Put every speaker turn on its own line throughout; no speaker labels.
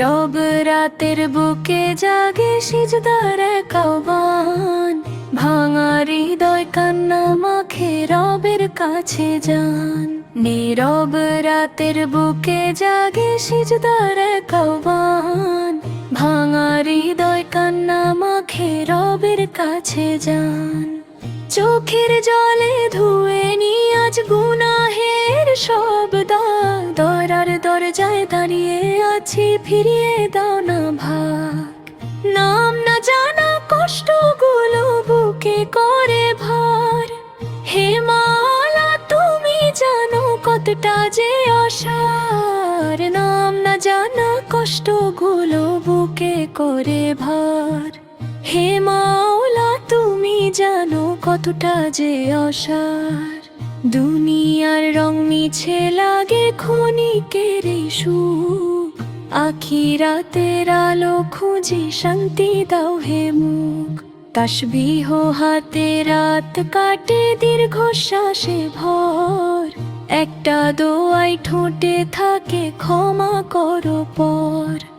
নীরব রাতের বুকে জাগে সিজদার কাবান ভাঙা হৃদয় কান্না মাখে রবের কাছে যান। নীরব রাতের বুকে জাগে সিজদার কাবান ভাঙা হৃদয় কান্না মাখে রবের কাছে যান। চোখের জলে ধুয়ে নি আজ গুনাহের সব দাগ দরার দরজায় দাঁড়িয়ে আছি, ফিরিয়ে দাও না ভাগ। নাম না জানা কষ্টগুলো বুকে করে ভার। হে মালা, তুমি জানো কতটা যে অসার। নাম না জানা কষ্টগুলো বুকে করে ভার। হে মাওলা, তুমি জানো কতটা যে অসার। দুনিয়ার রং মিছে লাগে ক্ষণিকের এই সুখ। আখিরাতের আলো খুঁজি শান্তি দাও হে মুখ। তসবিহ হাতে রাত কাটে দীর্ঘ শ্বাসে ভর। একটা দোয়াই ঠোঁটে থাকে ক্ষমা করো পর।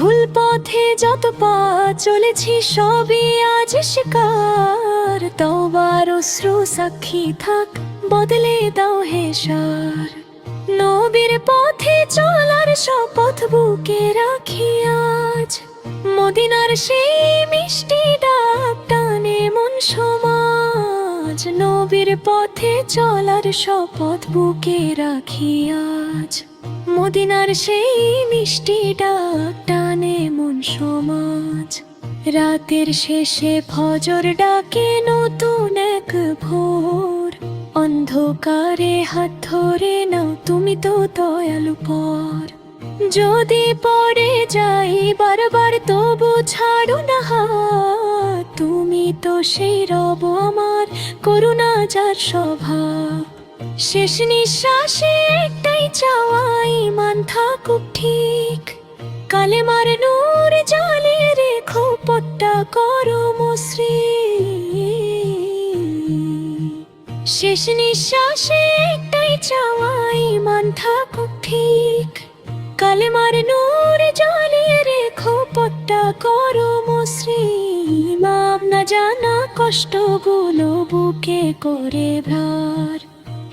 ভুল পথে যত পা চলেছি সবই আজ শিকার। তবার অশ্রু সাক্ষী থাক, বদলে দাও হে সার। নবীর পথে চলার শপথ বুকে রাখি আজ। মদিনার সেই মিষ্টি ডাক টানে মন সমাজ। নবীর পথে চলার শপথ বুকে রাখি আজ। মদিনার সেই মিষ্টি ডাক টানে মন সমাজ। রাতের শেষে ফজর ডাকে নতুন এক ভোর। অন্ধকারে হাত ধরে নাও, তুমি তো দয়ালু পর। যদি পড়ে যাই বারবার, তবু ছাড়ো না তুমি তো সেই রব আমার, করুণা যার স্বভাব শেষ নিঃশ্বাসে একটাই চাওয়াই মান থাকুক ঠিক। কালেমার নূর জ্বালিয়ে রেখো পট্টা করো মশ্রী শেষ নিঃশ্বাসে একটাই চাওয়াই মান থাকুক ঠিক। কালেমার নূর জ্বালিয়ে রেখো পট্টা করো মশ্রী মাম না জানা কষ্টগুলো বুকে করে ভ্রার।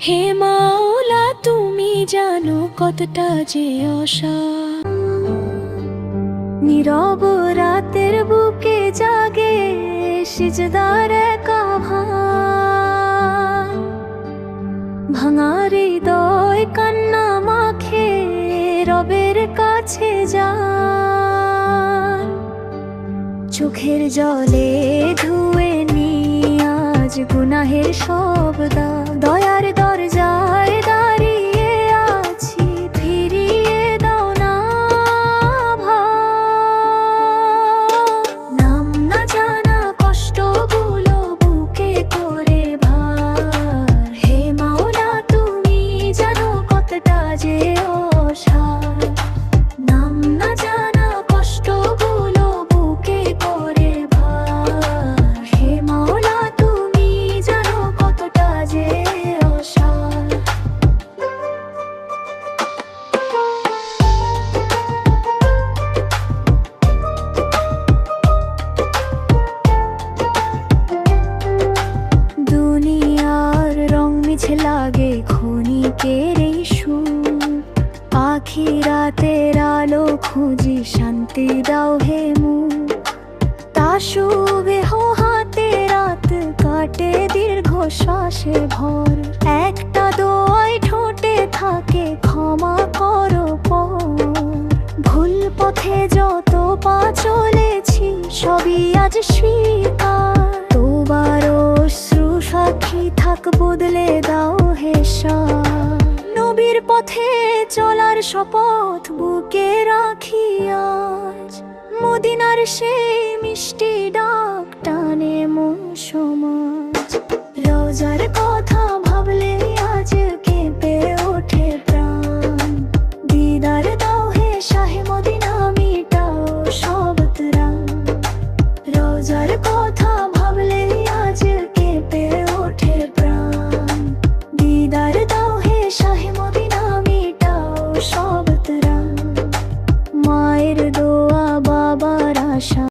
হে মাওলা, তুমি জানো কতটা যে অসা নীরব রাতের বুকে জাগে সিজদার কাভা ভাঙা হৃদয় কান্না মাখে রবের কাছে যা চোখের জলে ধুয়ে নি আজ গুনাহের শব্দা দয়ার আখিরাতের আলো খুঁজি, শান্তি দাও হে মুখ। তা শুবে হো হাতে, রাত কাটে দীর্ঘ শ্বাসে ভর। একটা দোয়াই ঠোঁটে থাকে, ক্ষমা করো ভুল পথে যত পা চলেছি, সবই আজ স্বীকার। তোবার অশ্রু সাক্ষী থাক, বদলে দাও হে চলার শপথ বুকে রাখি আজ। মদিনার সেই মিষ্টি ডাক